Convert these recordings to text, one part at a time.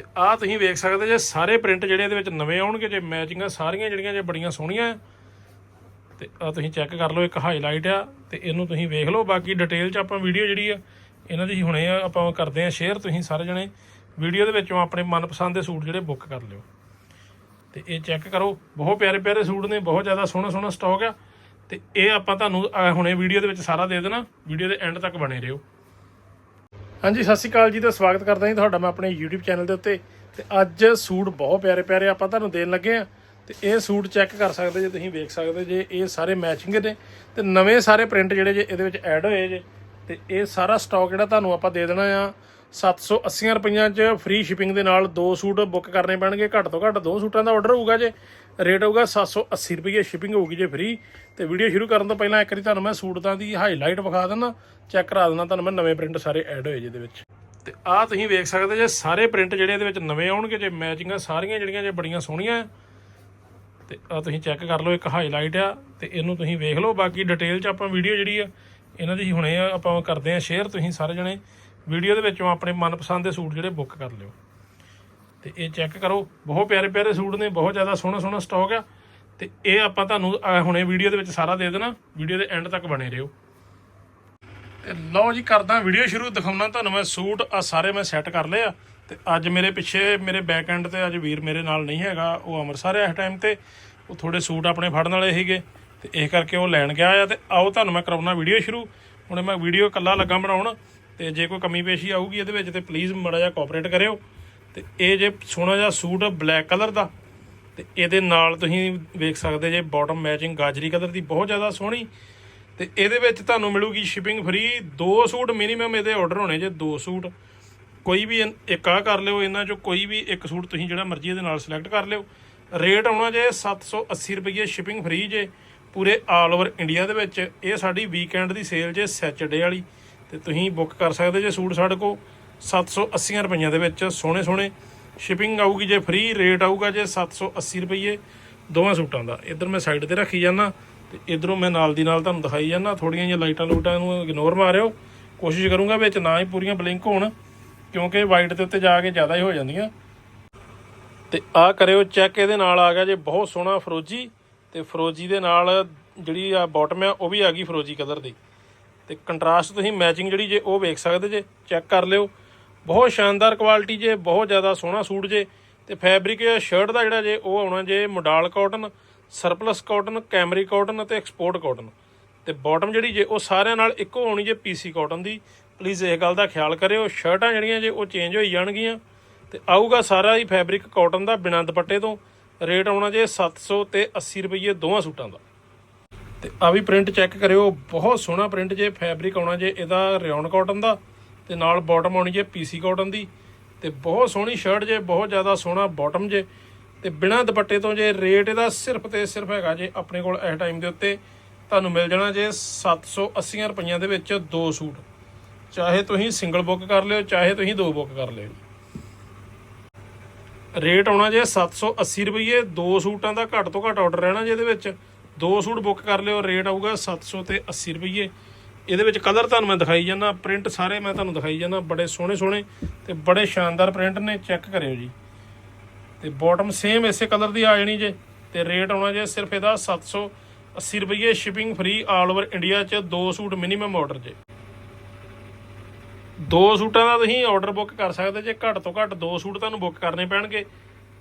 ਤੇ ਆਹ ਤੁਸੀਂ ਵੇਖ ਸਕਦੇ ਜੇ ਸਾਰੇ ਪ੍ਰਿੰਟ ਜਿਹੜੇ ਇਹਦੇ ਵਿੱਚ ਨਵੇਂ ਆਉਣਗੇ, ਜੇ ਮੈਚਿੰਗਾਂ ਸਾਰੀਆਂ ਜਿਹੜੀਆਂ ਜੇ ਬੜੀਆਂ ਸੋਹਣੀਆਂ ਆ। ਤੇ ਆ ਤੁਸੀਂ ਚੈੱਕ ਕਰ ਲਓ, ਇੱਕ ਹਾਈਲਾਈਟ ਆ, ਤੇ ਇਹਨੂੰ ਤੁਸੀਂ ਵੇਖ ਲਓ ਬਾਕੀ ਡਿਟੇਲ ਚ ਆਪਾਂ ਵੀਡੀਓ ਜਿਹੜੀ ਆ, ਇਹਨਾਂ ਦੀ ਹੁਣੇ ਆ, ਆਪਾਂ ਕਰਦੇ ਆ ਸ਼ੇਅਰ ਤੁਸੀਂ ਸਾਰੇ ਜਣੇ ਵੀਡੀਓ ਦੇ ਵਿੱਚੋਂ ਆਪਣੇ ਮਨਪਸੰਦ ਦੇ ਸੂਟ ਜਿਹੜੇ ਬੁੱਕ ਕਰ ਲਿਓ ਤੇ ਇਹ ਚੈੱਕ ਕਰੋ, ਬਹੁਤ ਪਿਆਰੇ ਪਿਆਰੇ ਸੂਟ ਨੇ, ਬਹੁਤ ਜ਼ਿਆਦਾ ਸੋਹਣਾ ਸੋਹਣਾ ਸਟਾਕ ਆ, ਤੇ ਇਹ ਆਪਾਂ ਤੁਹਾਨੂੰ ਹੁਣੇ ਵੀਡੀਓ ਦੇ ਵਿੱਚ ਸਾਰਾ ਦੇ ਦੇਣਾ ਵੀਡੀਓ ਦੇ ਐਂਡ ਤੱਕ ਬਣੇ ਰਹੋ ਹਾਂਜੀ, ਸਤਿ ਸ਼੍ਰੀ ਅਕਾਲ ਜੀ ਤੇ ਸਵਾਗਤ ਕਰਦਾ ਜੀ ਤੁਹਾਡਾ ਮੈਂ ਆਪਣੇ YouTube ਚੈਨਲ ਦੇ ਉੱਤੇ। ਤੇ ਅੱਜ ਸੂਟ ਬਹੁਤ ਪਿਆਰੇ ਪਿਆਰੇ ਆਪਾਂ ਤੁਹਾਨੂੰ ਦੇਣ ਲੱਗੇ ਆ ਤੇ ਇਹ ਸੂਟ ਚੈੱਕ ਕਰ ਸਕਦੇ ਜੇ ਤੁਸੀਂ, ਵੇਖ ਸਕਦੇ ਜੇ ਇਹ ਸਾਰੇ ਮੈਚਿੰਗ ਨੇ ਤੇ ਨਵੇਂ ਸਾਰੇ ਪ੍ਰਿੰਟ ਜਿਹੜੇ ਜੇ ਇਹਦੇ ਵਿੱਚ ਐਡ ਹੋਏ ਜੇ। ਤੇ ਇਹ ਸਾਰਾ ਸਟਾਕ ਜਿਹੜਾ ਤੁਹਾਨੂੰ ਆਪਾਂ ਦੇ ਦੇਣਾ ਆ। 780 ਰੁਪਈਆਂ 'ਚ ਫ੍ਰੀ ਸ਼ਿਪਿੰਗ ਦੇ ਨਾਲ ਦੋ ਸੂਟ ਬੁੱਕ ਕਰਨੇ ਪੈਣਗੇ। ਘੱਟ ਤੋਂ ਘੱਟ ਦੋ ਸੂਟਾਂ ਦਾ ਆਰਡਰ ਹੋਊਗਾ ਜੇ। ਰੇਟ ਹੋਊਗਾ 780 ਰੁਪਏ ਸ਼ਿਪਿੰਗ ਹੋਊਗੀ ਜੇ ਫ੍ਰੀ ਤੇ ਵੀਡੀਓ ਸ਼ੁਰੂ ਕਰਨ ਤੋਂ ਪਹਿਲਾਂ ਇੱਕ ਵਾਰੀ ਤੁਹਾਨੂੰ ਮੈਂ ਸੂਟਾਂ ਦੀ ਹਾਈਲਾਈਟ ਵਿਖਾ ਦਿੰਦਾ। ਚੈੱਕ ਕਰਾ ਦਿੰਦਾ ਤੁਹਾਨੂੰ ਮੈਂ ਨਵੇਂ ਪ੍ਰਿੰਟ ਸਾਰੇ ਐਡ ਹੋਏ ਜਿਹਦੇ ਵਿੱਚ। ਤੇ ਆਹ ਤੁਸੀਂ ਵੇਖ ਸਕਦੇ ਜੇ, ਸਾਰੇ ਪ੍ਰਿੰਟ ਜਿਹੜੇ ਇਹਦੇ ਵਿੱਚ ਨਵੇਂ ਆਉਣਗੇ, ਜੇ ਮੈਚਿੰਗਾਂ ਸਾਰੀਆਂ ਜਿਹੜੀਆਂ ਜੇ ਬੜੀਆਂ ਸੋਹਣੀਆਂ। ਆ। ਤੇ ਆ ਤੁਸੀਂ ਚੈੱਕ ਕਰ ਲਓ, ਇੱਕ ਹਾਈਲਾਈਟ ਆ। ਤੇ ਇਹਨੂੰ ਤੁਸੀਂ ਵੇਖ ਲਓ, ਬਾਕੀ ਡਿਟੇਲ ਚ ਆਪਾਂ ਵੀਡੀਓ ਜਿਹੜੀ ਆ, ਇਹਨਾਂ ਦੀ ਹੁਣੇ ਆ, ਆਪਾਂ ਕਰਦੇ ਆ ਸ਼ੇਅਰ ਤੁਸੀਂ ਸਾਰੇ ਜਣੇ। ਵੀਡੀਓ ਦੇ ਵਿੱਚੋਂ ਆਪਣੇ ਮਨਪਸੰਦ ਦੇ ਸੂਟ ਜਿਹੜੇ ਬੁੱਕ ਕਰ ਲਿਓ। ਤੇ ਇਹ ਚੈੱਕ ਕਰੋ। ਬਹੁਤ ਪਿਆਰੇ ਪਿਆਰੇ ਸੂਟ ਨੇ, ਬਹੁਤ ਜ਼ਿਆਦਾ ਸੋਹਣਾ ਸੋਹਣਾ ਸਟਾਕ ਆ। ਤੇ ਇਹ ਆਪਾਂ ਤੁਹਾਨੂੰ ਹੁਣੇ ਵੀਡੀਓ ਦੇ ਵਿੱਚ ਸਾਰਾ ਦੇ ਦੇਣਾ। ਵੀਡੀਓ ਦੇ ਐਂਡ ਤੱਕ ਬਣੇ ਰਹੋ। ਤੇ ਲਓ ਜੀ, ਕਰਦਾ ਵੀਡੀਓ ਸ਼ੁਰੂ, ਦਿਖਾਉਣਾ ਤੁਹਾਨੂੰ ਮੈਂ ਸੂਟ। ਆ ਸਾਰੇ ਮੈਂ ਸੈੱਟ ਕਰ ਲਏ ਆ। ਤੇ ਅੱਜ ਮੇਰੇ ਪਿੱਛੇ, ਮੇਰੇ ਬੈਕ ਐਂਡ ਤੇ ਅੱਜ ਵੀਰ ਮੇਰੇ ਨਾਲ ਨਹੀਂ ਹੈਗਾ। ਉਹ ਅੰਮ੍ਰਿਤਸਰ ਹੈ ਇਸ ਟਾਈਮ ਤੇ। ਉਹ ਥੋੜੇ ਸੂਟ ਆਪਣੇ ਫੜਨ ਵਾਲੇ ਸੀਗੇ। ਤੇ ਇਸ ਕਰਕੇ ਉਹ ਲੈਣ ਗਿਆ ਆ। ਤੇ ਆਓ ਤੁਹਾਨੂੰ ਮੈਂ ਕਰਾਉਣਾ ਵੀਡੀਓ ਸ਼ੁਰੂ। ਹੁਣ ਮੈਂ ਵੀਡੀਓ ਇਕੱਲਾ ਲੱਗਾ ਬਣਾਉਣ। ਤੇ ਜੇ ਕੋਈ ਕਮੀ ਪੇਸ਼ੀ ਆਊਗੀ ਇਹਦੇ ਵਿੱਚ ਤੇ ਪਲੀਜ਼ ਮਾੜਾ ਜਿਹਾ ਕੋਆਪਰੇਟ ਕਰਿਓ। ਤੇ ਇਹ ਜੇ ਸੋਹਣਾ ਜਿਹਾ ਸੂਟ ਬਲੈਕ ਕਲਰ ਦਾ, ਤੇ ਇਹਦੇ ਨਾਲ ਤੁਸੀਂ ਵੇਖ ਸਕਦੇ ਜੇ ਬਾਟਮ ਮੈਚਿੰਗ ਗਾਜਰੀ ਕਲਰ ਦੀ ਬਹੁਤ ਜ਼ਿਆਦਾ ਸੋਹਣੀ। ਤੇ ਇਹਦੇ ਵਿੱਚ ਤੁਹਾਨੂੰ ਮਿਲੂਗੀ ਸ਼ਿਪਿੰਗ ਫ੍ਰੀ ਦੋ ਸੂਟ ਮਿਨੀਮਮ ਇਹਦੇ ਆਰਡਰ ਹੋਣੇ ਜੇ ਦੋ ਸੂਟ। ਕੋਈ ਵੀ ਇਨ- ਇੱਕ ਆ ਕਰ ਲਿਓ ਇਹਨਾਂ ਚੋਂ, ਕੋਈ ਵੀ ਇੱਕ ਸੂਟ ਤੁਸੀਂ ਜਿਹੜਾ ਮਰਜ਼ੀ ਇਹਦੇ ਨਾਲ ਸਿਲੈਕਟ ਕਰ ਲਿਓ। ਰੇਟ ਆਉਣਾ ਜੇ 780 ਰੁਪਏ ਸ਼ਿਪਿੰਗ ਫ੍ਰੀ ਜੇ ਪੂਰੇ ਆਲ ਓਵਰ ਇੰਡੀਆ ਦੇ ਵਿੱਚ। ਇਹ ਸਾਡੀ ਵੀਕਐਂਡ ਦੀ ਸੇਲ ਜੇ ਸੈਚਰਡੇ ਵਾਲੀ। ਤੇ ਤੁਸੀਂ ਬੁੱਕ ਕਰ ਸਕਦੇ ਜੇ ਸੂਟ ਸਾਡੇ ਕੋਲ 780 ਰੁਪਈਆਂ ਦੇ ਵਿੱਚ, ਸੋਹਣੇ ਸੋਹਣੇ। ਸ਼ਿਪਿੰਗ ਆਊਗੀ ਜੇ ਫ੍ਰੀ ਰੇਟ ਆਊਗਾ ਜੇ 780 ਰੁਪਏ ਦੋਵਾਂ ਸੂਟਾਂ ਦਾ। ਇੱਧਰ ਮੈਂ ਸਾਈਡ ਤੇ ਰੱਖੀ ਜਾਣਾ ਤੇ ਇਧਰੋਂ ਮੈਂ ਨਾਲ ਦੀ ਨਾਲ ਤੁਹਾਨੂੰ ਦਿਖਾਈ ਜਾਣਾ ਥੋੜੀਆਂ ਜਿਹੀਆਂ ਲਾਈਟਾਂ ਲੂਟਾਂ ਨੂੰ ਇਗਨੋਰ ਮਾਰਿਓ। ਕੋਸ਼ਿਸ਼ ਕਰੂੰਗਾ ਵਿੱਚ ਨਾ ਹੀ ਪੂਰੀਆਂ ਬਲਿੰਕ ਹੋਣ, ਕਿਉਂਕਿ ਵਾਈਟ ਦੇ ਉੱਤੇ ਜਾ ਕੇ ਜ਼ਿਆਦਾ ਹੀ ਹੋ ਜਾਂਦੀਆਂ। ਤੇ ਆ ਕਰਿਓ ਚੈੱਕ ਇਹਦੇ ਨਾਲ ਆ ਗਿਆ ਜੇ ਬਹੁਤ ਸੋਹਣਾ ਫਰੋਜੀ ਤੇ ਫਰੋਜੀ ਦੇ ਨਾਲ ਜਿਹੜੀ ਆ ਬਾਟਮ ਆ, ਉਹ ਵੀ ਆ ਗਈ ਫਰੋਜੀ ਕਲਰ ਦੀ। ਤੇ ਕੰਟਰਾਸਟ ਤੁਸੀਂ ਮੈਚਿੰਗ ਜਿਹੜੀ ਜੇ ਉਹ ਵੇਖ ਸਕਦੇ ਜੇ ਚੈੱਕ ਕਰ ਲਿਓ। ਬਹੁਤ ਸ਼ਾਨਦਾਰ ਕੁਆਲਿਟੀ ਜੇ, ਬਹੁਤ ਜ਼ਿਆਦਾ ਸੋਹਣਾ ਸੂਟ ਜੇ। ਤੇ ਫੈਬਰਿਕ ਸ਼ਰਟ ਦਾ ਜਿਹੜਾ ਜੇ ਉਹ ਆਉਣਾ ਜੇ modal cotton surplus cotton cambric cotton ਅਤੇ ਐਕਸਪੋਰਟ ਕਾਟਨ ਤੇ ਬਾਟਮ ਜਿਹੜੀ ਜੇ ਉਹ ਸਾਰਿਆਂ ਨਾਲ ਇੱਕੋ ਆਉਣੀ ਜੇ ਪੀਸੀ ਕਾਟਨ ਦੀ। ਪਲੀਜ਼ ਇਹ ਗੱਲ ਦਾ ਖਿਆਲ ਕਰਿਓ ਸ਼ਰਟਾਂ ਜਿਹੜੀਆਂ ਜੇ ਉਹ ਚੇਂਜ ਹੋਈ ਜਾਣਗੀਆਂ। ਤੇ ਆਊਗਾ ਸਾਰਾ ਹੀ ਫੈਬਰਿਕ ਕਾਟਨ ਦਾ ਬਿਨਾਂ ਦੁਪੱਟੇ ਤੋਂ। ਰੇਟ ਆਉਣਾ ਜੇ 700 ਤੇ 80 ਰੁਪਏ ਦੋਵਾਂ ਸੂਟਾਂ ਦਾ। ਤੇ ਆ ਵੀ ਪ੍ਰਿੰਟ ਚੈੱਕ ਕਰਿਓ, ਬਹੁਤ ਸੋਹਣਾ ਪ੍ਰਿੰਟ ਜੇ ਫੈਬਰਿਕ ਆਉਣਾ ਜੇ, ਇਹਦਾ ਰਿਓਨ ਕਾਟਨ ਦਾ, ਤੇ ਨਾਲ ਬਾਟਮ ਆਉਣੀ ਜੇ ਪੀਸੀ ਕਾਟਨ ਦੀ, ਤੇ ਬਹੁਤ ਸੋਹਣੀ ਸ਼ਰਟ ਜੇ, ਬਹੁਤ ਜ਼ਿਆਦਾ ਸੋਹਣਾ ਬਾਟਮ ਜੇ, ਤੇ ਬਿਨਾਂ ਦੁਪੱਟੇ ਤੋਂ ਜੇ ਰੇਟ ਇਹਦਾ ਸਿਰਫ ਤੇ ਸਿਰਫ ਹੈਗਾ ਜੇ ਆਪਣੇ ਕੋਲ ਇਸ ਟਾਈਮ ਦੇ ਉੱਤੇ, ਤੁਹਾਨੂੰ ਮਿਲ ਜਾਣਾ ਜੇ 780 ਰੁਪਈਆਂ ਦੇ ਵਿੱਚ ਦੋ ਸੂਟ। ਚਾਹੇ ਤੁਸੀਂ ਸਿੰਗਲ ਬੁੱਕ ਕਰ ਲਿਓ, ਚਾਹੇ ਤੁਸੀਂ ਦੋ ਬੁੱਕ ਕਰ ਲਿਓ। ਰੇਟ ਆਉਣਾ ਜੇ 780 ਰੁਪਏ ਦੋ ਸੂਟਾਂ ਦਾ ਘੱਟ ਤੋਂ ਘੱਟ ਆਰਡਰ ਰਹਿਣਾ ਜੇ ਇਹਦੇ ਵਿੱਚ। ਦੋ ਸੂਟ ਬੁੱਕ ਕਰ ਲਿਓ, ਰੇਟ ਆਊਗਾ 700 ਤੇ 80 ਰੁਪਏ ਇਹਦੇ ਵਿੱਚ ਕਲਰ ਤੁਹਾਨੂੰ ਮੈਂ ਦਿਖਾਈ ਜਾਂਦਾ, ਪ੍ਰਿੰਟ ਸਾਰੇ ਮੈਂ ਤੁਹਾਨੂੰ ਦਿਖਾਈ ਜਾਂਦਾ, ਬੜੇ ਸੋਹਣੇ ਸੋਹਣੇ ਤੇ ਬੜੇ ਸ਼ਾਨਦਾਰ ਪ੍ਰਿੰਟ ਨੇ, ਚੈੱਕ ਕਰਿਓ ਜੀ। ਤੇ ਬਾਟਮ ਸੇਮ ਇਸੇ ਕਲਰ ਦੀ ਆ ਜਾਣੀ ਜੇ, ਤੇ ਰੇਟ ਆਉਣਾ ਜੇ ਸਿਰਫ ਇਹਦਾ 780 ਰੁਪਏ shipping free all over India 'ਚ ਦੋ ਸੂਟ ਮਿਨੀਮਮ ਆਰਡਰ ਜੇ। ਦੋ ਸੂਟਾਂ ਦਾ ਤੁਸੀਂ ਆਰਡਰ ਬੁੱਕ ਕਰ ਸਕਦੇ ਜੇ, ਘੱਟ ਤੋਂ ਘੱਟ ਦੋ ਸੂਟ ਤੁਹਾਨੂੰ ਬੁੱਕ ਕਰਨੇ ਪੈਣਗੇ।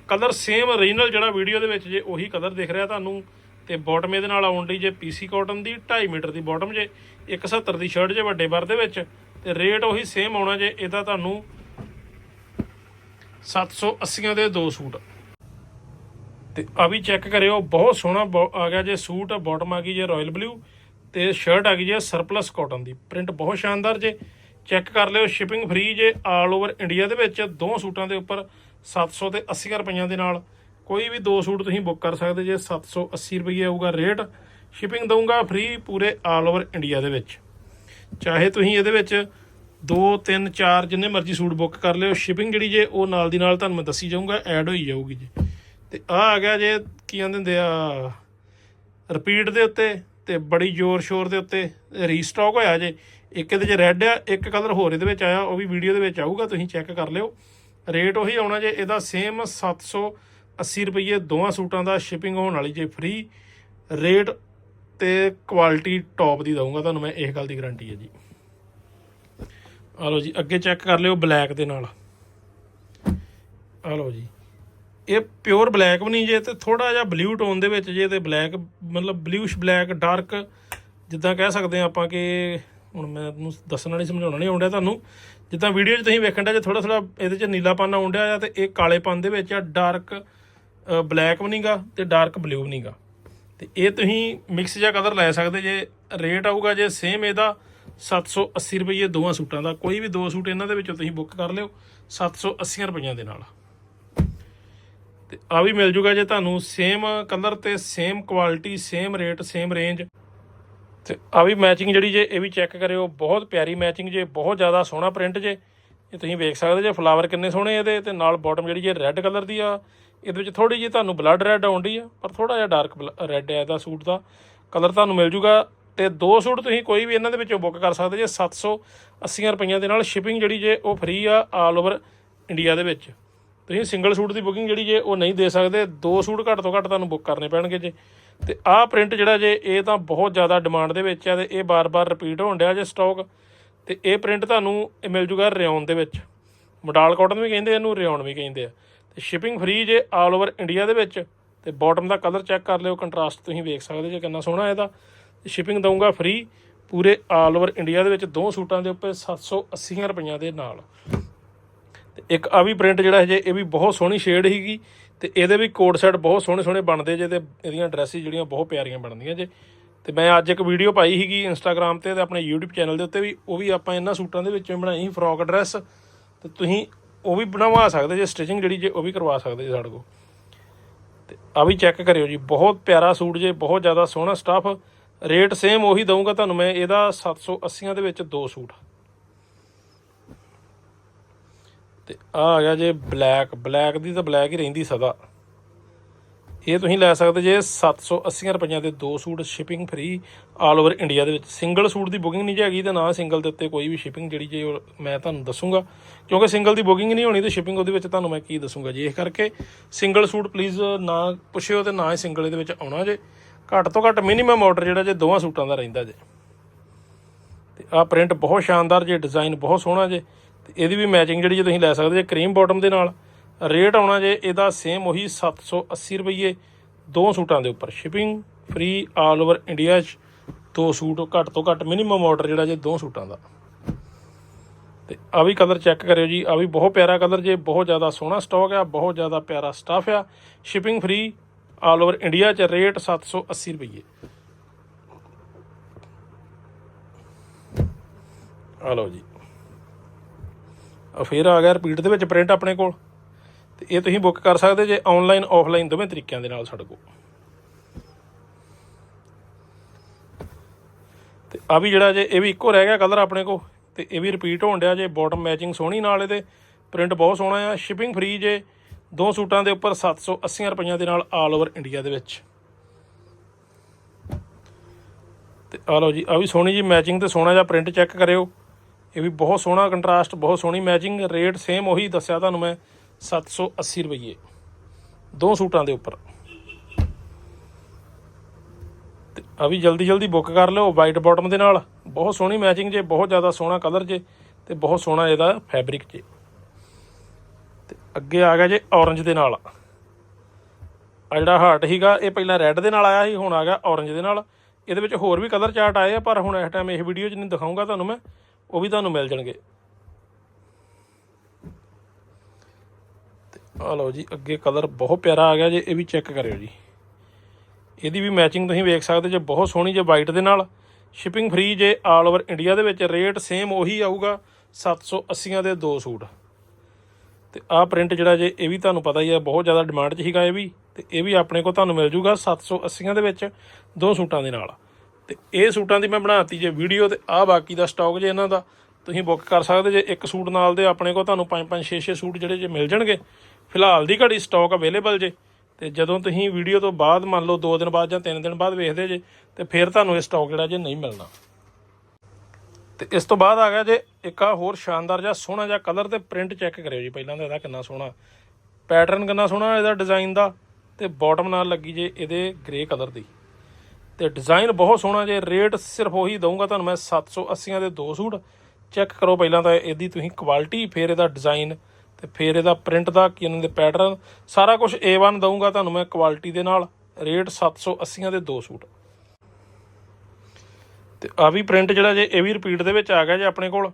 ਕਲਰ ਸੇਮ ਓਰੀਜਨਲ ਜਿਹੜਾ ਵੀਡੀਓ ਦੇ ਵਿੱਚ ਜੇ, ਉਹੀ ਕਲਰ ਦਿਖ ਰਿਹਾ ਤੁਹਾਨੂੰ। ਤੇ ਬਾਟਮ ਇਹਦੇ ਨਾਲ ਆਉਣ ਦੀ ਜੇ ਪੀਸੀ ਕਾਟਨ ਦੀ 2.5 ਮੀਟਰ ਦੀ ਬਾਟਮ ਜੇ 170 ਦੀ ਸ਼ਰਟ ਜੇ ਵੱਡੇ ਬਰ ਦੇ ਵਿੱਚ, ਤੇ ਰੇਟ ਉਹੀ ਸੇਮ ਆਉਣਾ ਜੇ ਇਹਦਾ ਤੁਹਾਨੂੰ 780 ਦੇ ਦੋ ਸੂਟ। ਤੇ ਆ ਵੀ ਚੈੱਕ ਕਰਿਓ, ਬਹੁਤ ਸੋਹਣਾ ਬੋ- ਆ ਗਿਆ ਜੇ ਸੂਟ ਬਾਟਮ ਆ ਗਈ ਜੇ ਰਾਇਲ ਬਲੂ ਤੇ ਸ਼ਰਟ ਆ ਗਈ ਜੇ ਸਰਪਲਸ ਕਾਟਨ ਦੀ। ਪ੍ਰਿੰਟ ਬਹੁਤ ਸ਼ਾਨਦਾਰ ਜੇ। ਚੈੱਕ ਕਰ ਲਿਓ ਸ਼ਿਪਿੰਗ ਫ੍ਰੀ ਜੇ ਆਲ ਓਵਰ ਇੰਡੀਆ ਦੇ ਵਿੱਚ, ਦੋ ਸੂਟਾਂ ਦੇ ਉੱਪਰ 700 ਤੇ 80 ਰੁਪਈਆਂ ਦੇ ਨਾਲ। ਕੋਈ ਵੀ ਦੋ ਸੂਟ ਤੁਸੀਂ ਬੁੱਕ ਕਰ ਸਕਦੇ ਜੇ 780 ਰੁਪਏ ਆਊਗਾ ਰੇਟ। ਸ਼ਿਪਿੰਗ ਦਊਂਗਾ ਫ੍ਰੀ ਪੂਰੇ ਆਲ ਓਵਰ ਇੰਡੀਆ ਦੇ ਵਿੱਚ। ਚਾਹੇ ਤੁਸੀਂ ਇਹਦੇ ਵਿੱਚ 2 3 4 ਜਿੰਨੇ ਮਰਜ਼ੀ ਸੂਟ ਬੁੱਕ ਕਰ ਲਿਓ ਸ਼ਿਪਿੰਗ ਜਿਹੜੀ ਜੇ ਉਹ ਨਾਲ ਦੀ ਨਾਲ ਤੁਹਾਨੂੰ ਮੈਂ ਦੱਸੀ ਜਾਊਂਗਾ ਐਡ ਹੋਈ ਜਾਊਗੀ ਜੀ। ਤੇ ਆ ਆ ਗਿਆ ਜੇ ਕੀ ਕਹਿੰਦੇ ਹੁੰਦੇ ਆ ਰਿਪੀਟ ਦੇ ਉੱਤੇ ਤੇ ਬੜੀ ਜ਼ੋਰ ਸ਼ੋਰ ਦੇ ਉੱਤੇ ਰੀਸਟਾਕ ਹੋਇਆ ਜੇ। ਇੱਕ ਇਹਦੇ ਚ ਰੈੱਡ ਆ, ਇੱਕ ਕਲਰ ਹੋਰ ਇਹਦੇ ਵਿੱਚ ਆਇਆ, ਉਹ ਵੀ ਵੀਡੀਓ ਦੇ ਵਿੱਚ ਆਊਗਾ, ਤੁਸੀਂ ਚੈੱਕ ਕਰ ਲਿਓ। ਰੇਟ ਉਹੀ ਆਉਣਾ ਜੇ, ਇਹਦਾ ਸੇਮ 780 ਰੁਪਏ ਦੋਵਾਂ ਸੂਟਾਂ ਦਾ ਸ਼ਿਪਿੰਗ ਹੋਣ ਵਾਲੀ ਜੇ ਫ੍ਰੀ ਰੇਟ ਤੇ ਕੁਆਲਿਟੀ ਟੌਪ ਦੀ ਦਊਂਗਾ, ਤੁਹਾਨੂੰ ਮੈਂ ਇਸ ਗੱਲ ਦੀ ਗਾਰੰਟੀ ਹੈ ਜੀ। ਆ ਲਓ ਜੀ, ਅੱਗੇ ਚੈੱਕ ਕਰ ਲਿਓ ਬਲੈਕ ਦੇ ਨਾਲ। ਆ ਲਓ ਜੀ, ਇਹ ਪਿਓਰ ਬਲੈਕ ਵੀ ਨਹੀਂ ਜੇ ਤੇ ਥੋੜਾ ਜਿਹਾ ਬਲੂ ਟੋਨ ਦੇ ਵਿੱਚ ਜੇ ਤੇ ਬਲੈਕ ਮਤਲਬ ਬਲੂਸ਼ ਬਲੈਕ ਡਾਰਕ ਜਿੱਦਾਂ ਕਹਿ ਸਕਦੇ ਆ ਆਪਾਂ ਕਿ ਹੁਣ ਮੈਂ ਤੁਹਾਨੂੰ ਦੱਸਣਾ ਨਹੀਂ ਸਮਝਾਉਣਾ ਨਹੀਂ ਆਉਂਦਾ ਤੁਹਾਨੂੰ, ਜਿੱਦਾਂ ਵੀਡੀਓ 'ਚ ਤੁਸੀਂ ਵੇਖਣ ਦਾ ਜੇ ਥੋੜਾ ਥੋੜਾ ਇਹਦੇ 'ਚ ਨੀਲਾਪਨ ਆਉਂਦਾ ਆ ਤੇ ਇਹ ਕਾਲੇਪਨ ਦੇ ਵਿੱਚ ਆ ਡਾਰਕ ਬਲੈਕ ਵੀ ਨਹੀਂਗਾ ਤੇ ਡਾਰਕ ਬਲੂ ਵੀ ਨਹੀਂਗਾ ਤੇ ਇਹ ਤੁਸੀਂ ਮਿਕਸ ਜਿਹਾ ਕਲਰ ਲੈ ਸਕਦੇ ਜੇ ਰੇਟ ਆਊਗਾ ਜੇ ਸੇਮ ਇਹਦਾ 780 ਰੁਪਏ ਦੋਵਾਂ ਸੂਟਾਂ ਦਾ। ਕੋਈ ਵੀ ਦੋ ਸੂਟ ਇਹਨਾਂ ਦੇ ਵਿੱਚੋਂ ਤੁਸੀਂ ਬੁੱਕ ਕਰ ਲਿਓ 780 ਰੁਪਈਆਂ ਦੇ ਨਾਲ। ਤੇ ਆ ਵੀ ਮਿਲ ਜੂਗਾ ਜੇ ਤੁਹਾਨੂੰ ਸੇਮ ਕਲਰ ਤੇ same quality same rate same range ਤੇ ਆ ਵੀ ਮੈਚਿੰਗ ਜਿਹੜੀ ਜੇ, ਇਹ ਵੀ ਚੈੱਕ ਕਰਿਓ। ਬਹੁਤ ਪਿਆਰੀ ਮੈਚਿੰਗ ਜੇ, ਬਹੁਤ ਜ਼ਿਆਦਾ ਸੋਹਣਾ ਪ੍ਰਿੰਟ ਜੇ। ਇਹ ਤੁਸੀਂ ਵੇਖ ਸਕਦੇ ਜੇ ਫਲਾਵਰ ਕਿੰਨੇ ਸੋਹਣੇ ਇਹਦੇ, ਤੇ ਨਾਲ ਬਾਟਮ ਜਿਹੜੀ ਜੇ ਰੈੱਡ ਕਲਰ ਦੀ ਆ ਇਹਦੇ ਵਿੱਚ ਥੋੜੀ ਜਿਹੀ ਤੁਹਾਨੂੰ ਬਲੱਡ ਰੈੱਡ ਆਉਂਦੀ ਆ, ਪਰ ਥੋੜਾ ਜਿਹਾ ਡਾਰਕ ਰੈੱਡ ਹੈ ਇਹਦਾ ਸੂਟ ਦਾ। ਕਲਰ ਤੁਹਾਨੂੰ ਮਿਲ ਜੂਗਾ ਤੇ ਦੋ ਸੂਟ ਤੁਸੀਂ ਕੋਈ ਵੀ ਇਹਨਾਂ ਦੇ ਵਿੱਚੋਂ ਬੁੱਕ ਕਰ ਸਕਦੇ ਜੇ 780 ਰੁਪਈਆਂ ਦੇ ਨਾਲ ਸ਼ਿਪਿੰਗ ਜਿਹੜੀ ਜੇ ਉਹ ਫ੍ਰੀ ਆ ਆਲ ਓਵਰ ਇੰਡੀਆ ਦੇ ਵਿੱਚ। ਤੁਸੀਂ ਸਿੰਗਲ ਸੂਟ ਦੀ ਬੁਕਿੰਗ ਜਿਹੜੀ ਜੇ ਉਹ ਨਹੀਂ ਦੇ ਸਕਦੇ, ਦੋ ਸੂਟ ਘੱਟ ਤੋਂ ਘੱਟ ਤੁਹਾਨੂੰ ਬੁੱਕ ਕਰਨੇ ਪੈਣਗੇ ਜੇ। ਤੇ ਆਹ ਪ੍ਰਿੰਟ ਜਿਹੜਾ ਜੇ ਇਹ ਤਾਂ ਬਹੁਤ ਜ਼ਿਆਦਾ ਡਿਮਾਂਡ ਦੇ ਵਿੱਚ ਆ ਤੇ ਇਹ ਬਾਰ-ਬਾਰ ਰਿਪੀਟ ਹੋਣ ਡਿਆ ਜੇ ਸਟਾਕ ਤੇ ਇਹ ਪ੍ਰਿੰਟ ਤੁਹਾਨੂੰ ਇਹ ਮਿਲ ਜੂਗਾ ਰਿਓਨ ਦੇ ਵਿੱਚ। ਮਡਾਲ ਕਾਟਨ ਵੀ ਕਹਿੰਦੇ ਇਹਨੂੰ ਰਿਓਨ ਵੀ ਕਹਿੰਦੇ ਆ। ਤੇ ਸ਼ਿਪਿੰਗ ਫ੍ਰੀ ਜੇ ਆਲ ਓਵਰ ਇੰਡੀਆ ਦੇ ਵਿੱਚ, ਤੇ ਬਾਟਮ ਦਾ ਕਲਰ ਚੈੱਕ ਕਰ ਲਿਓ ਕੰਟਰਾਸਟ ਤੁਸੀਂ ਵੇਖ ਸਕਦੇ ਜੇ ਕਿੰਨਾ ਸੋਹਣਾ ਇਹਦਾ। ਤੇ ਸ਼ਿਪਿੰਗ ਦਊਂਗਾ ਫ੍ਰੀ ਪੂਰੇ ਆਲ ਓਵਰ ਇੰਡੀਆ ਦੇ ਵਿੱਚ, ਦੋ ਸੂਟਾਂ ਦੇ ਉੱਪਰ 780 ਰੁਪਈਆਂ ਦੇ ਨਾਲ। ਤੇ ਇੱਕ ਆ ਵੀ ਪ੍ਰਿੰਟ ਜਿਹੜਾ ਹੈ ਜੇ ਇਹ ਵੀ ਬਹੁਤ ਸੋਹਣੀ ਸ਼ੇਡ ਸੀਗੀ, ਤੇ ਇਹਦੇ ਵੀ ਕੋਡ ਸੈਟ ਬਹੁਤ ਸੋਹਣੇ ਸੋਹਣੇ ਬਣਦੇ ਜੇ, ਤੇ ਇਹਦੀਆਂ ਡਰੈਸਿਸ ਜਿਹੜੀਆਂ ਬਹੁਤ ਪਿਆਰੀਆਂ ਬਣਦੀਆਂ ਜੇ। ਤੇ ਮੈਂ ਅੱਜ ਇੱਕ ਵੀਡੀਓ ਪਾਈ ਸੀਗੀ ਇੰਸਟਾਗ੍ਰam ਤੇ ਤੇ ਆਪਣੇ YouTube ਚੈਨਲ ਦੇ ਉੱਤੇ ਵੀ, ਉਹ ਵੀ ਆਪਾਂ ਇਹਨਾਂ ਸੂਟਾਂ ਦੇ ਵਿੱਚੋਂ ਬਣਾਈ ਸੀ ਫਰੋਕ ਡਰੈਸ ਤੇ ਤੁਸੀਂ ਉਹ ਵੀ ਬਣਵਾ ਸਕਦੇ ਜੇ ਸਟਿਚਿੰਗ ਜਿਹੜੀ ਜੇ ਉਹ ਵੀ ਕਰਵਾ ਸਕਦੇ ਜੇ ਸਾਡੇ ਕੋਲ। ਤੇ ਆ ਵੀ ਚੈੱਕ ਕਰਿਓ ਜੀ, ਬਹੁਤ ਪਿਆਰਾ ਸੂਟ ਜੇ, ਬਹੁਤ ਜ਼ਿਆਦਾ ਸੋਹਣਾ ਸਟਾਫ ਰੇਟ ਸੇਮ ਉਹੀ ਦਊਂਗਾ ਤੁਹਾਨੂੰ ਮੈਂ, ਇਹਦਾ 780 ਦੇ ਵਿੱਚ ਦੋ ਸੂਟ। ਤੇ ਆ ਆ ਗਿਆ ਜੇ ਬਲੈਕ ਬਲੈਕ ਦੀ ਤਾਂ ਬਲੈਕ ਹੀ ਰਹਿੰਦੀ ਸਦਾ। ਇਹ ਤੁਸੀਂ ਲੈ ਸਕਦੇ ਜੇ 780 ਰੁਪਈਆਂ ਦੇ ਦੋ suit shipping free all over India ਦੇ ਵਿੱਚ। ਸਿੰਗਲ ਸੂਟ ਦੀ ਬੁਕਿੰਗ ਨਹੀਂ ਜੇ ਹੈਗੀ ਤੇ ਨਾ ਸਿੰਗਲ ਦੇ ਉੱਤੇ ਕੋਈ ਵੀ ਸ਼ਿਪਿੰਗ ਜਿਹੜੀ ਜੇ ਉਹ ਮੈਂ ਤੁਹਾਨੂੰ ਦੱਸੂਗਾ। ਕਿਉਂਕਿ ਸਿੰਗਲ ਦੀ ਬੁਕਿੰਗ ਨਹੀਂ ਹੋਣੀ ਤੇ ਸ਼ਿਪਿੰਗ ਉਹਦੇ ਵਿੱਚ ਤੁਹਾਨੂੰ ਮੈਂ ਕੀ ਦੱਸੂਗਾ ਜੀ। ਇਸ ਕਰਕੇ ਸਿੰਗਲ ਸੂਟ ਪਲੀਜ਼ ਨਾ ਪੁੱਛਿਓ ਤੇ ਨਾ ਹੀ ਸਿੰਗਲ ਇਹਦੇ ਵਿੱਚ ਆਉਣਾ ਜੇ। ਘੱਟ ਤੋਂ ਘੱਟ ਮਿਨੀਮਮ ਆਰਡਰ ਜਿਹੜਾ ਜੇ ਦੋਵਾਂ ਸੂਟਾਂ ਦਾ ਰਹਿੰਦਾ ਜੇ। ਤੇ ਆਹ ਪ੍ਰਿੰਟ ਬਹੁਤ ਸ਼ਾਨਦਾਰ ਜੇ ਡਿਜ਼ਾਈਨ ਬਹੁਤ ਸੋਹਣਾ ਜੇ। ਤੇ ਇਹਦੀ ਵੀ ਮੈਚਿੰਗ ਜਿਹੜੀ ਜੇ ਤੁਸੀਂ ਲੈ ਸਕਦੇ ਜੇ ਕਰੀਮ ਬਾਟਮ ਦੇ ਨਾਲ। ਰੇਟ ਆਉਣਾ ਜੇ ਇਹਦਾ ਸੇਮ ਉਹੀ 780 ਰੁਪਏ ਦੋ ਸੂਟਾਂ ਦੇ ਉੱਪਰ shipping free all over India 'ਚ ਦੋ ਸੂਟ ਘੱਟ ਤੋਂ ਘੱਟ ਮਿਨੀਮਮ ਆਰਡਰ ਜਿਹੜਾ ਜੇ ਦੋ ਸੂਟਾਂ ਦਾ। ਤੇ ਆ ਵੀ ਕਲਰ ਚੈੱਕ ਕਰਿਓ ਜੀ, ਆ ਵੀ ਬਹੁਤ ਪਿਆਰਾ ਕਲਰ ਜੇ, ਬਹੁਤ ਜ਼ਿਆਦਾ ਸੋਹਣਾ ਸਟਾਕ ਆ, ਬਹੁਤ ਜ਼ਿਆਦਾ ਪਿਆਰਾ ਸਟਾਫ ਆ। Shipping free all over India 'ਚ ਰੇਟ 780 ਰੁਪਏ ਆ ਲਓ ਜੀ। ਆ ਫੇਰ ਆ ਗਿਆ ਰਿਪੀਟ ਦੇ ਵਿੱਚ ਪ੍ਰਿੰਟ ਆਪਣੇ ਕੋਲ। ਤੇ ਇਹ ਤੁਸੀਂ ਬੁੱਕ ਕਰ ਸਕਦੇ ਜੇ ਆਨਲਾਈਨ ਆਫਲਾਈਨ ਦੋਵੇਂ ਤਰੀਕਿਆਂ ਦੇ ਨਾਲ ਸਾਡੇ ਕੋਲ। ਤੇ ਆ ਵੀ ਜਿਹੜਾ ਜੇ, ਇਹ ਵੀ ਇੱਕੋ ਰਹਿ ਗਿਆ ਕਲਰ ਆਪਣੇ ਕੋਲ, ਤੇ ਇਹ ਵੀ ਰਿਪੀਟ ਹੋਣ ਡਿਆ ਜੇ ਬਾਟਮ ਮੈਚਿੰਗ ਸੋਹਣੀ ਨਾਲ ਇਹਦੇ ਪ੍ਰਿੰਟ ਬਹੁਤ ਸੋਹਣਾ ਆ। ਸ਼ਿਪਿੰਗ ਫ੍ਰੀ ਜੇ, ਦੋ ਸੂਟਾਂ ਦੇ ਉੱਪਰ 780 ਰੁਪਈਆਂ ਦੇ ਨਾਲ ਆਲ ਓਵਰ ਇੰਡੀਆ ਦੇ ਵਿੱਚ। ਤੇ ਆ ਲਓ ਜੀ ਆ ਵੀ ਸੋਹਣੀ ਜੀ ਮੈਚਿੰਗ ਤੇ ਸੋਹਣਾ ਜਿਹਾ ਪ੍ਰਿੰਟ ਚੈੱਕ ਕਰਿਓ। ਇਹ ਵੀ ਬਹੁਤ ਸੋਹਣਾ ਕੰਟਰਾਸਟ ਬਹੁਤ ਸੋਹਣੀ ਮੈਚਿੰਗ ਰੇਟ ਸੇਮ ਉਹੀ ਦੱਸਿਆ ਤੁਹਾਨੂੰ ਮੈਂ। 780 ਰੁਪਏ ਦੋ ਸੂਟਾਂ ਦੇ ਉੱਪਰ। ਤੇ ਆ ਵੀ ਜਲਦੀ ਜਲਦੀ ਬੁੱਕ ਕਰ ਲਿਓ ਵਾਈਟ ਬਾਟਮ ਦੇ ਨਾਲ। ਬਹੁਤ ਸੋਹਣੀ ਮੈਚਿੰਗ ਜੇ, ਬਹੁਤ ਜ਼ਿਆਦਾ ਸੋਹਣਾ ਕਲਰ ਜੇ ਤੇ ਬਹੁਤ ਸੋਹਣਾ ਇਹਦਾ ਫੈਬਰਿਕ ਜੇ। ਤੇ ਅੱਗੇ ਆ ਗਿਆ ਜੇ ਔਰੰਜ ਦੇ ਨਾਲ। ਆ ਜਿਹੜਾ ਹਾਰਟ ਸੀਗਾ ਇਹ ਪਹਿਲਾਂ ਰੈੱਡ ਦੇ ਨਾਲ ਆਇਆ ਸੀ, ਹੁਣ ਆ ਗਿਆ ਔਰੰਜ ਦੇ ਨਾਲ। ਇਹਦੇ ਵਿੱਚ ਹੋਰ ਵੀ ਕਲਰ ਚਾਰਟ ਆਏ ਆ, ਪਰ ਹੁਣ ਇਸ ਟਾਈਮ ਇਹ ਵੀਡੀਓ 'ਚ ਨਹੀਂ ਦਿਖਾਉਂਗਾ ਤੁਹਾਨੂੰ ਮੈਂ, ਉਹ ਵੀ ਤੁਹਾਨੂੰ ਮਿਲ ਜਾਣਗੇ। ਆ ਲਓ ਜੀ, ਅੱਗੇ ਕਲਰ ਬਹੁਤ ਪਿਆਰਾ ਆ ਗਿਆ ਜੇ, ਇਹ ਵੀ ਚੈੱਕ ਕਰਿਓ ਜੀ। ਇਹਦੀ ਵੀ ਮੈਚਿੰਗ ਤੁਸੀਂ ਵੇਖ ਸਕਦੇ ਜੇ ਬਹੁਤ ਸੋਹਣੀ ਜੇ ਵਾਈਟ ਦੇ ਨਾਲ। ਸ਼ਿਪਿੰਗ ਫ੍ਰੀ ਜੇ ਆਲ ਓਵਰ ਇੰਡੀਆ ਦੇ ਵਿੱਚ ਰੇਟ ਸੇਮ ਉਹੀ ਆਊਗਾ 780 ਦੇ ਦੋ ਸੂਟ। ਤੇ ਆਹ ਪ੍ਰਿੰਟ ਜਿਹੜਾ ਜੇ, ਇਹ ਵੀ ਤੁਹਾਨੂੰ ਪਤਾ ਹੀ ਹੈ ਬਹੁਤ ਜ਼ਿਆਦਾ ਡਿਮਾਂਡ 'ਚ ਸੀਗਾ ਇਹ ਵੀ। ਤੇ ਇਹ ਵੀ ਆਪਣੇ ਕੋਲ ਤੁਹਾਨੂੰ ਮਿਲ ਜੂਗਾ 780 ਦੇ ਵਿੱਚ ਦੋ ਸੂਟਾਂ ਦੇ ਨਾਲ। ਤੇ ਇਹ ਸੂਟਾਂ ਦੀ ਮੈਂ ਬਣਾਤੀ ਜੇ ਵੀਡੀਓ ਤੇ ਆਹ ਬਾਕੀ ਦਾ ਸਟਾਕ ਜੇ ਇਹਨਾਂ ਦਾ। ਤੁਸੀਂ ਬੁੱਕ ਕਰ ਸਕਦੇ ਜੇ, ਇੱਕ ਸੂਟ ਨਾਲ ਦੇ ਆਪਣੇ ਕੋਲ ਤੁਹਾਨੂੰ 5-5 6-6 ਸੂਟ ਜਿਹੜੇ ਜੇ ਮਿਲ ਜਾਣਗੇ। ਫਿਲਹਾਲ ਦੀ ਘੜੀ ਸਟਾਕ ਅਵੇਲੇਬਲ ਜੇ, ਤੇ ਜਦੋਂ ਤੁਸੀਂ ਵੀਡੀਓ ਤੋਂ ਬਾਅਦ ਮੰਨ ਲਓ 2 ਦਿਨ ਬਾਅਦ ਜਾਂ 3 ਦਿਨ ਬਾਅਦ ਵੇਖਦੇ ਜੇ, ਤੇ ਫਿਰ ਤੁਹਾਨੂੰ ਇਹ ਸਟਾਕ ਜਿਹੜਾ ਜੇ ਨਹੀਂ ਮਿਲਣਾ। ਤੇ ਇਸ ਤੋਂ ਬਾਅਦ ਆ ਗਿਆ ਜੇ ਇੱਕ ਆ ਹੋਰ ਸ਼ਾਨਦਾਰ ਜਿਹਾ ਸੋਹਣਾ ਜਿਹਾ ਕਲਰ ਤੇ ਪ੍ਰਿੰਟ ਚੈੱਕ ਕਰਿਓ ਜੀ ਪਹਿਲਾਂ ਤਾਂ ਇਹਦਾ ਕਿੰਨਾ ਸੋਹਣਾ। ਪੈਟਰਨ ਕਿੰਨਾ ਸੋਹਣਾ ਇਹਦਾ ਡਿਜ਼ਾਈਨ ਦਾ, ਤੇ ਬਾਟਮ ਨਾਲ ਲੱਗੀ ਜੇ ਇਹਦੇ ਗ੍ਰੇ ਕਲਰ ਦੀ। ਤੇ ਡਿਜ਼ਾਈਨ ਬਹੁਤ ਸੋਹਣਾ ਜੇ ਰੇਟ ਸਿਰਫ ਉਹੀ ਦਊਂਗਾ ਤੁਹਾਨੂੰ ਮੈਂ 780 ਦੇ ਦੋ ਸੂਟ। ਚੈੱਕ ਕਰੋ ਪਹਿਲਾਂ ਤਾਂ ਇਹਦੀ ਤੁਸੀਂ ਕੁਆਲਿਟੀ ਫਿਰ ਇਹਦਾ ਡਿਜ਼ਾਈਨ ਤੇ ਫਿਰ ਇਹਦਾ ਪ੍ਰਿੰਟ ਦਾ ਕੀ ਇਹਨਾਂ ਦੇ ਪੈਟਰਨ ਸਾਰਾ ਕੁਝ A1 ਦਊਂਗਾ ਤੁਹਾਨੂੰ ਮੈਂ ਕੁਆਲਿਟੀ ਦੇ ਨਾਲ। ਰੇਟ 780 ਦੇ ਦੋ ਸੂਟ। ਤੇ ਆ ਵੀ ਪ੍ਰਿੰਟ ਜਿਹੜਾ ਜੇ ਇਹ ਵੀ ਰਿਪੀਟ ਦੇ ਵਿੱਚ ਆ ਗਿਆ ਜੇ ਆਪਣੇ ਕੋਲ,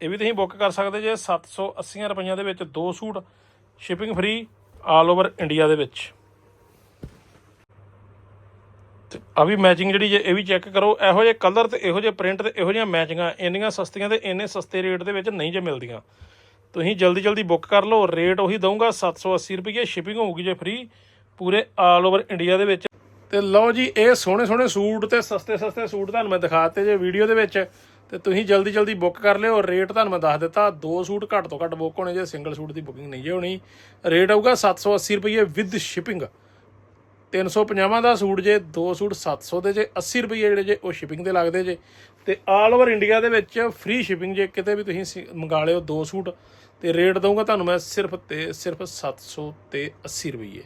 ਇਹ ਵੀ ਤੁਸੀਂ ਬੁੱਕ ਕਰ ਸਕਦੇ ਜੇ 780 ਰੁਪਈਆਂ ਦੇ ਵਿੱਚ ਦੋ suit shipping free all over India ਦੇ ਵਿੱਚ। ਤੇ ਆ ਵੀ ਮੈਚਿੰਗ ਜਿਹੜੀ ਜੇ ਇਹ ਵੀ ਚੈੱਕ ਕਰੋ, ਇਹੋ ਜਿਹੇ ਕਲਰ ਤੇ ਇਹੋ ਜਿਹੇ ਪ੍ਰਿੰਟ ਤੇ ਇਹੋ ਜਿਹੀਆਂ ਮੈਚਿੰਗਾਂ ਇੰਨੀਆਂ ਸਸਤੀਆਂ ਤੇ ਇੰਨੇ ਸਸਤੇ ਰੇਟ ਦੇ ਵਿੱਚ ਨਹੀਂ ਜੇ ਮਿਲਦੀਆਂ। ਤੁਸੀਂ ਜਲਦੀ ਜਲਦੀ ਬੁੱਕ ਕਰ ਲਓ, ਰੇਟ ਉਹੀ ਦਊਂਗਾ 780 ਰੁਪਏ ਸ਼ਿਪਿੰਗ ਹੋਊਗੀ ਜੇ ਫ੍ਰੀ ਪੂਰੇ ਆਲ ਓਵਰ ਇੰਡੀਆ ਦੇ ਵਿੱਚ। ਤੇ ਲਓ ਜੀ, ਇਹ ਸੋਹਣੇ ਸੋਹਣੇ ਸੂਟ ਤੇ ਸਸਤੇ ਸਸਤੇ ਸੂਟ ਤੁਹਾਨੂੰ ਮੈਂ ਦਿਖਾਤੇ ਜੇ ਵੀਡੀਓ ਦੇ ਵਿੱਚ। ਤੇ ਤੁਸੀਂ ਜਲਦੀ ਜਲਦੀ ਬੁੱਕ ਕਰ ਲਿਓ, ਰੇਟ ਤੁਹਾਨੂੰ ਮੈਂ ਦੱਸ ਦਿੱਤਾ, ਦੋ ਸੂਟ ਘੱਟ ਤੋਂ ਘੱਟ ਬੁੱਕ ਹੋਣੇ ਜੇ ਸਿੰਗਲ ਸੂਟ ਦੀ ਬੁਕਿੰਗ ਨਹੀਂ ਜੇ ਹੋਣੀ। ਰੇਟ ਆਊਗਾ 780 ਰੁਪਏ ਵਿਦ ਸ਼ਿਪਿੰਗ 350 ਦਾ ਸੂਟ ਜੇ, ਦੋ ਸੂਟ 700 ਦੇ ਜੇ 80 ਰੁਪਏ ਜਿਹੜੇ ਜੇ, ਉਹ ਸ਼ਿਪਿੰਗ ਦੇ ਲੱਗਦੇ ਜੇ। ਤੇ ਆਲ ਓਵਰ ਇੰਡੀਆ ਦੇ ਵਿੱਚ ਫ੍ਰੀ ਸ਼ਿਪਿੰਗ ਜੇ ਕਿਤੇ ਵੀ ਤੁਸੀਂ ਸੀ- ਮੰਗਾ ਲਿਓ ਦੋ ਸੂਟ ਤੇ ਰੇਟ ਦਊਂਗਾ ਤੁਹਾਨੂੰ ਮੈਂ ਸਿਰਫ ਤੇ ਸਿਰਫ 700 ਤੇ 80 ਰੁਪਏ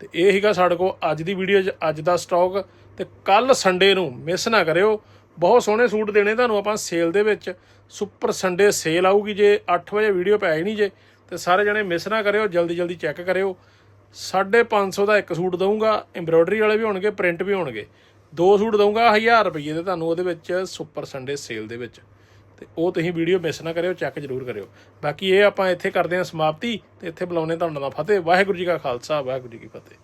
ਤੇ ਇਹ ਹੀਗਾ ਸਾਡੇ ਕੋਲ ਅੱਜ ਦੀ ਵੀਡੀਓ 'ਚ, ਅੱਜ ਦਾ ਸਟਾਕ ਤੇ ਕੱਲ ਸੰਡੇ ਨੂੰ ਮਿਸ ਨਾ ਕਰਿਓ। ਬਹੁਤ ਸੋਹਣੇ ਸੂਟ ਦੇਣੇ ਤੁਹਾਨੂੰ ਆਪਾਂ ਸੇਲ ਦੇ ਵਿੱਚ। ਸੁਪਰ ਸੰਡੇ ਸੇਲ ਆਊਗੀ ਜੇ 8 ਵਜੇ ਵੀਡੀਓ ਪੈ ਨਹੀਂ ਜੇ। ਤੇ ਸਾਰੇ ਜਣੇ ਮਿਸ ਨਾ ਕਰਿਓ, ਜਲਦੀ ਜਲਦੀ ਚੈੱਕ ਕਰਿਓ। 550 ਦਾ ਇੱਕ ਸੂਟ ਦਊਂਗਾ। ਐਮਬ੍ਰੋਇਡਰੀ ਵਾਲੇ ਵੀ ਹੋਣਗੇ ਪ੍ਰਿੰਟ ਵੀ ਹੋਣਗੇ। ਦੋ ਸੂਟ ਦਊਂਗਾ 1000 ਰੁਪਏ ਦੇ ਤੁਹਾਨੂੰ ਉਹਦੇ ਵਿੱਚ ਸੁਪਰ ਸੰਡੇ ਸੇਲ ਦੇ ਵਿੱਚ। ਤੇ ਉਹ ਤੁਸੀਂ ਵੀਡੀਓ ਮਿਸ ਨਾ ਕਰਿਓ ਚੈੱਕ ਜ਼ਰੂਰ ਕਰਿਓ। ਬਾਕੀ ਇਹ ਆਪਾਂ ਇੱਥੇ ਕਰਦੇ ਹਾਂ ਸਮਾਪਤੀ ਤੇ ਇੱਥੇ ਬੁਲਾਉਨੇ ਤੁਹਾਨੂੰ ਦਾ ਫਤਿਹ। ਵਾਹਿਗੁਰੂ ਜੀ ਕਾ ਖਾਲਸਾ, ਵਾਹਿਗੁਰੂ ਜੀ ਕੀ ਫਤਿਹ।